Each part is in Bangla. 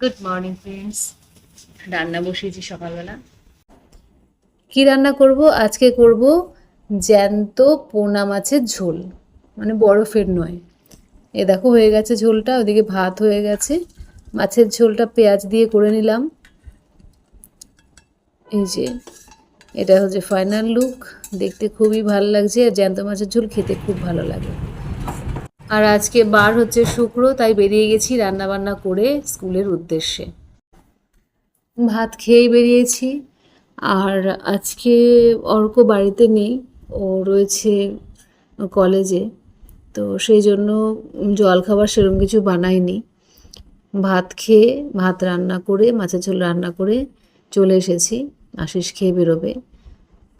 গুড মর্নিং ফ্রেন্ডস রান্না বসিয়েছি সকালবেলা। কি রান্না করব? আজকে করব জ্যান্ত পোনা মাছের ঝোল। মানে বরফের নয়। এ দেখো হয়ে গেছে ঝোলটা ওদিকে ভাত হয়ে গেছে। মাছের ঝোলটা পেঁয়াজ দিয়ে করে নিলাম। এই যে এটা হচ্ছে ফাইনাল লুক দেখতে খুবই ভালো লাগছে আর জ্যান্ত মাছের ঝোল খেতে খুব ভালো লাগে। আর আজকে বার হচ্ছে শুক্র, তাই বেরিয়ে গেছি রান্নাবান্না করে স্কুলের উদ্দেশ্যে। ভাত খেয়েই বেরিয়েছি, আর আজকে অর্ক বাড়িতে নেই, ও রয়েছে কলেজে, তো সেই জন্য জলখাবার সেরকম কিছু বানাইনি। ভাত খেয়ে ভাত রান্না করে, মাছের ঝোল রান্না করে চলে এসেছি, আশিস খেয়ে বেরোবে।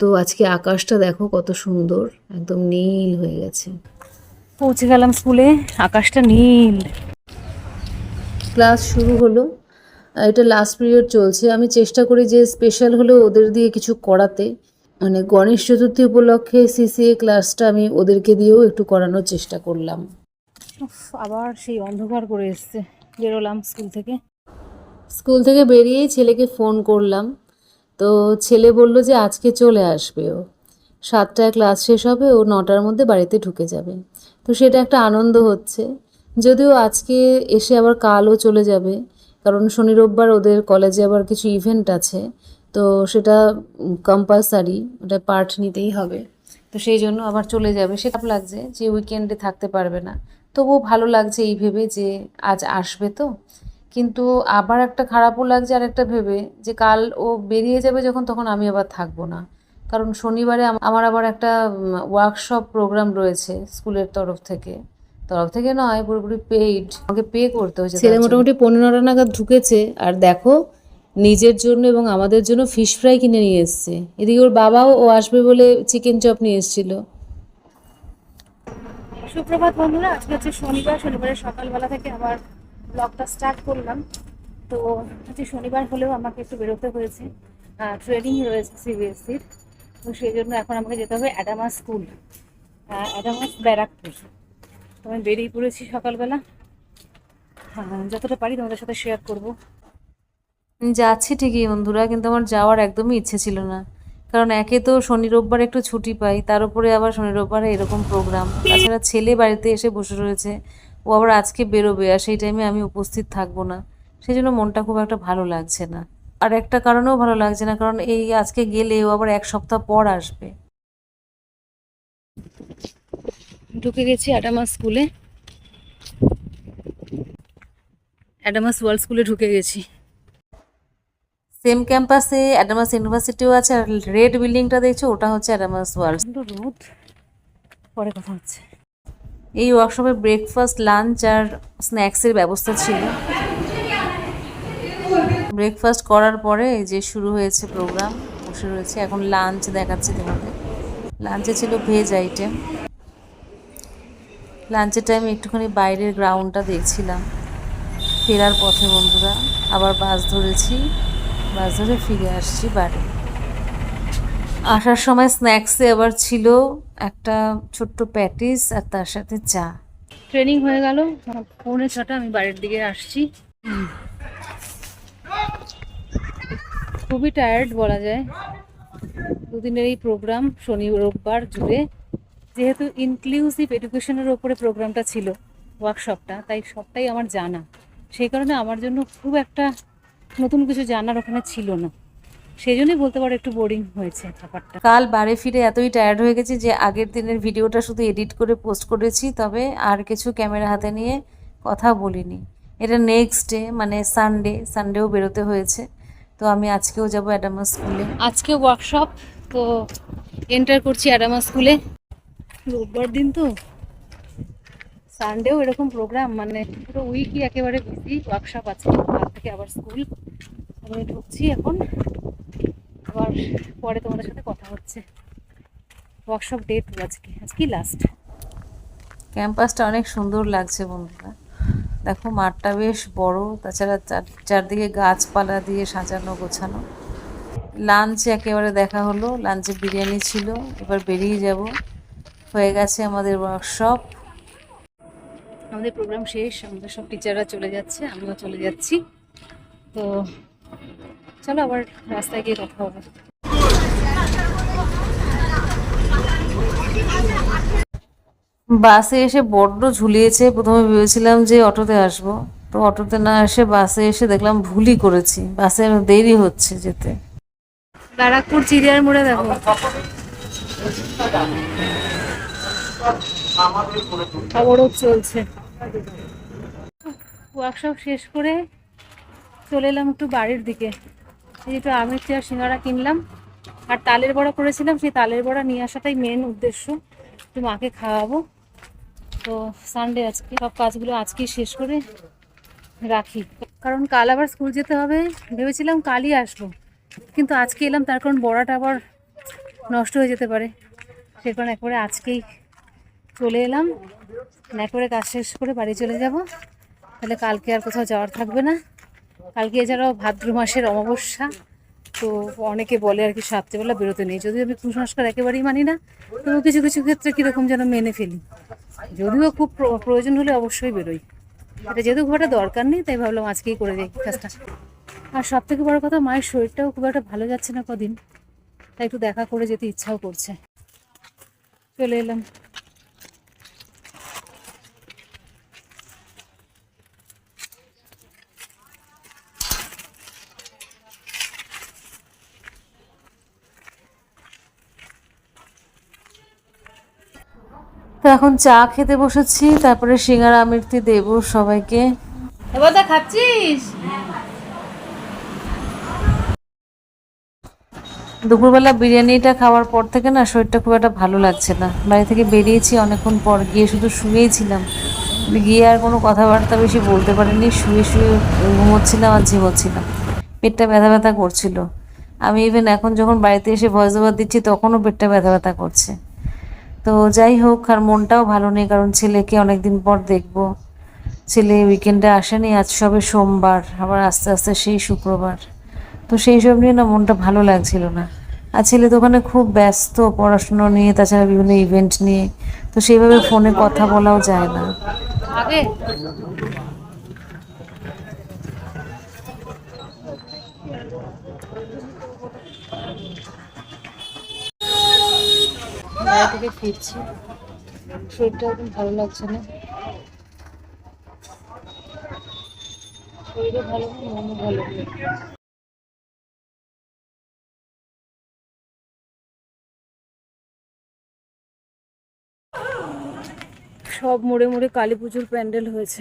তো আজকে আকাশটা দেখো কত সুন্দর, একদম নীল হয়ে গেছে। পৌঁছে গেলাম স্কুলে আকাশটা নীল। ক্লাস শুরু হলো। এটা লাস্ট পিরিয়ড চলছে। আমি চেষ্টা করি যে স্পেশাল হলেও ওদের দিয়ে কিছু করাতে। মানে গণেশ চতুর্থী উপলক্ষে সিসিএ ক্লাসটা আমি ওদেরকে দিয়েও একটু করানোর চেষ্টা করলাম। আবার সেই অন্ধকার করে এসছে। বেরোলাম স্কুল থেকে। স্কুল থেকে বেরিয়েই ছেলেকে ফোন করলাম। তো ছেলে বলল যে আজকে চলে আসবে ও। সাতটায় ক্লাস শেষ হবে ও নটার মধ্যে বাড়িতে ঢুকে যাবে। তো সেটা একটা আনন্দ হচ্ছে। যদিও আজকে এসে আবার কালও চলে যাবে, কারণ শনি রোববার ওদের কলেজে আবার কিছু ইভেন্ট আছে, তো সেটা কম্পালসারি ওটা পার্ট নিতেই হবে। তো সেই জন্য আবার চলে যাবে। সে খারাপ লাগছে যে উইকেন্ডে থাকতে পারবে না। তবুও ভালো লাগছে এই ভেবে যে আজ আসবে তো। কিন্তু আবার একটা খারাপও লাগছে আর একটা ভেবে যে কাল ও বেরিয়ে যাবে যখন, তখন আমি আবার থাকব না। কারণ শনিবারে আমার আবার একটা ওয়ার্কশপ প্রোগ্রাম রয়েছে স্কুলের তরফ থেকে। তরফ থেকে নয় পুরোপুরি পেইড আমাকে পে করতে হয়েছে ছেলে মোটামুটি পনেরোটা নাগাদ ঢুকেছে আর দেখো নিজের জন্য এবং আমাদের জন্য ফিশ ফ্রাই কিনে নিয়ে এসছে। এদিকে ওর বাবাও ও আসবে বলে চিকেন চপ নিয়ে এসেছিল। সুপ্রভাত বন্ধুরা আজকে হচ্ছে শনিবার শনিবারের সকালবেলা থেকে আবার ব্লগটা স্টার্ট করলাম। তো হচ্ছে শনিবার হলেও আমাকে একটু বেরোতে হয়েছে। ট্রেনিং রয়েছে সিবিএসসির তো সেই জন্য এখন আমাকে যেতে হবে অ্যাডামাস স্কুল অ্যাডামাস ব্যারাকপুর। তো আমি বেরিয়ে পড়েছি সকালবেলা। হ্যাঁ, যতটা পারি তোমাদের সাথে শেয়ার করব। যাচ্ছি ঠিকই বন্ধুরা কিন্তু আমার যাওয়ার একদমই ইচ্ছে ছিল না। কারণ একে তো শনি রোববার একটু ছুটি পাই তার উপরে আবার শনি রোববারে এরকম প্রোগ্রাম তাছাড়া ছেলে বাড়িতে এসে বসে রয়েছে ও আবার আজকে বেরোবে আর সেই টাইমে আমি উপস্থিত থাকব না। সেই জন্য মনটা খুব একটা ভালো লাগছে না। আর একটা কারণেও ভালো লাগছে না কারণ এই আজকে গেলে ও আবার এক সপ্তাহ পর আসবে। ঢুকে গেছি অ্যাডামাস স্কুলে। অ্যাডামাস ওয়ার্ল্ড স্কুলে ঢুকে গেছি। সেম ক্যাম্পাসে অ্যাডামাস ইউনিভার্সিটিও আছে আর রেড বিল্ডিংটা দেখছ ওটা হচ্ছে অ্যাডামাস ওয়ার্ল্ড রোদ। পরে কথা হচ্ছে। এই ওয়ার্কশপে ব্রেকফাস্ট লাঞ্চ আর স্ন্যাক্সের ব্যবস্থা ছিল। ব্রেকফাস্ট করার পরে যে শুরু হয়েছে প্রোগ্রাম বসে রয়েছে। এখন লাঞ্চ দেখাচ্ছি তোমাদের লাঞ্চে ছিল ভেজ আইটেম লাঞ্চের টাইমে একটুখানি বাইরের গ্রাউন্ডটা দেখছিলাম। ফেরার পথে বন্ধুরা, আবার বাস ধরেছি। বাস ধরে ফিরে আসছি বাড়ি। আসার সময় স্ন্যাক্সে আবার ছিল একটা ছোট্ট প্যাটিস আর তার সাথে চা। ট্রেনিং হয়ে গেল। পৌনে ছটা আমি বাড়ির দিকে আসছি। খুবই টায়ার্ড বলা যায়। দুদিনের এই প্রোগ্রাম শনি, রোববার জুড়ে যেহেতু ইনক্লুসিভ এডুকেশনের ওপরে প্রোগ্রামটা ছিল ওয়ার্কশপটা তাই সবটাই আমার জানা। সেই কারণে আমার জন্য খুব একটা নতুন কিছু জানার ওখানে ছিল না। সেই জন্যই বলতে পারো একটু বোরিং হয়েছে ব্যাপারটা। কাল বাড়ি ফিরে এতই টায়ার্ড হয়ে গেছি যে আগের দিনের ভিডিওটা শুধু এডিট করে পোস্ট করেছি, তবে আর কিছু ক্যামেরা হাতে নিয়ে কথা বলিনি। এটা নেক্সট ডে মানে সানডে সানডেও বেরোতে হয়েছে। তো আমি আজকেও যাব অ্যাডামা স্কুলে। আজকে ওয়ার্কশপ তো এন্টার করছি অ্যাডামা স্কুলে। রোববার দিন তো। সানডেও এরকম প্রোগ্রাম মানে পুরো উইকই একেবারে বিজি ওয়ার্কশপ আছে। তার থেকে আবার স্কুল আমি ঢুকছি এখন। আবার পরে তোমাদের সাথে কথা হচ্ছে। ওয়ার্কশপ ডে টু আজকে আজকে লাস্ট ক্যাম্পাসটা অনেক সুন্দর লাগছে বন্ধুরা। দেখো, মাঠটা বেশ বড়, তাছাড়া চার- চারদিকে গাছপালা দিয়ে সাজানো, গোছানো। লাঞ্চ একেবারে দেখা হলো লাঞ্চে বিরিয়ানি ছিল, এবার বেরিয়ে যাব। হয়ে গেছে আমাদের ওয়ার্কশপ আমাদের প্রোগ্রাম শেষ, আমাদের সব টিচাররা চলে যাচ্ছে, আমিও চলে যাচ্ছি। তো চলো আবার রাস্তায় গিয়ে কথা হবে। বাসে এসে বড্ড ঝুলিয়েছে। প্রথমে ভেবেছিলাম যে অটোতে আসব। তো অটোতে না এসে বাসে এসে দেখলাম ভুলই করেছি। বাসে দেরি হচ্ছে যেতে। ব্যারাকপুর চিড়িয়ার মোড়ে দেখো চলছে। ওয়ার্কশপ শেষ করে চলে এলাম একটু বাড়ির দিকে। এই একটু আমের চেয়ার সিঙ্গারা কিনলাম। আর তালের বড়া করেছিলাম সেই তালের বড়া নিয়ে আসাটাই মেন উদ্দেশ্য। একটু মাকে খাওয়াবো। তো সানডে আজকে, সব কাজগুলো আজকেই শেষ করে রাখি। কারণ কাল আবার স্কুল যেতে হবে, ভেবেছিলাম কালই আসব, কিন্তু আজকে এলাম, তার কারণ বড়াটা আবার নষ্ট হয়ে যেতে পারে। সে কারণে একবারে আজকেই চলে এলাম। একবারে কাজ শেষ করে বাড়ি চলে যাব। তাহলে কালকে আর কোথাও যাওয়ার থাকবে না। কালকে এছাড়াও ভাদ্র মাসের অমাবস্যা। তো অনেকে বলে আর কি রাত্রেবেলা বেরোতে নেই। যদিও আমি কুসংস্কার একেবারেই মানি না, তবু কিছু কিছু ক্ষেত্রে কীরকম যেন মেনে ফেলি। যদিও খুব প্র- প্রয়োজন হলে অবশ্যই বেরোই। এটা যেহেতু খুব দরকার নেই, তাই ভাবলাম আজকেই করে দিই কাজটা। আর সব থেকে বড় কথা, মায়ের শরীরটাও খুব একটা ভালো যাচ্ছে না কদিন। তাই একটু দেখা করে যেতে ইচ্ছাও করছে। চলে এলাম। এখন চা খেতে বসেছি তারপরে সিঙ্গারা আমৃতি দেবো সবাইকে। এবার খাচ্ছিস? দুপুরবেলা বিরিয়ানিটা খাওয়ার পর থেকে না শরীরটা খুব একটা ভালো লাগছে না। বাড়ি থেকে বেরিয়েছি অনেকক্ষণ পর গিয়ে শুধু শুয়েই ছিলাম। গিয়ে আর কোনো কথাবার্তা বেশি বলতে পারিনি শুয়ে শুয়ে ঘুমোচ্ছিলাম আর ঝিমোচ্ছিলাম পেটটা ব্যথা ব্যথা করছিল। আমি ইভেন এখন যখন বাড়িতে এসে ভয়েস ওভার দিচ্ছি তখনও পেটটা ব্যথা ব্যথা করছে। তো যাই হোক, আর মনটাও ভালো নেই, কারণ ছেলেকে অনেকদিন পর দেখব। ছেলে উইকেন্ডে আসেনি, আজ সবে সোমবার, আবার আস্তে আস্তে সেই শুক্রবার। তো সেই সব নিয়ে না মনটা ভালো লাগছিল না। আর ছেলে তো ওখানে খুব ব্যস্ত, পড়াশুনো নিয়ে, তাছাড়া বিভিন্ন ইভেন্ট নিয়ে, তো সেইভাবে ফোনে কথা বলাও যায় না। আগে? বাড়ি থেকে ফিরছি। শরীরটা একদম ভালো লাগছে না। শরীরও ভালো না মনও ভালো না। সব মোড়ে মোড়ে কালী পুজোর প্যান্ডেল হয়েছে।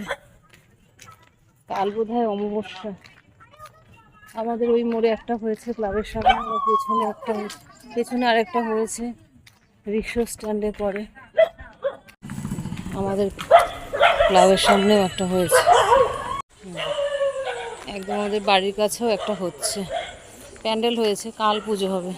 কাল বোধ হয় অমাবস্যা। আমাদের ওই মোড়ে একটা হয়েছে ক্লাবের সামনে পেছনে একটা পেছনে আরেকটা হয়েছে। রিক্সা স্ট্যান্ডে পরে আমাদের ক্লাবের সামনেও একটা হয়েছে। একদম আমাদের বাড়ির কাছেও একটা হচ্ছে। প্যান্ডেল হয়েছে, কাল পুজো হবে।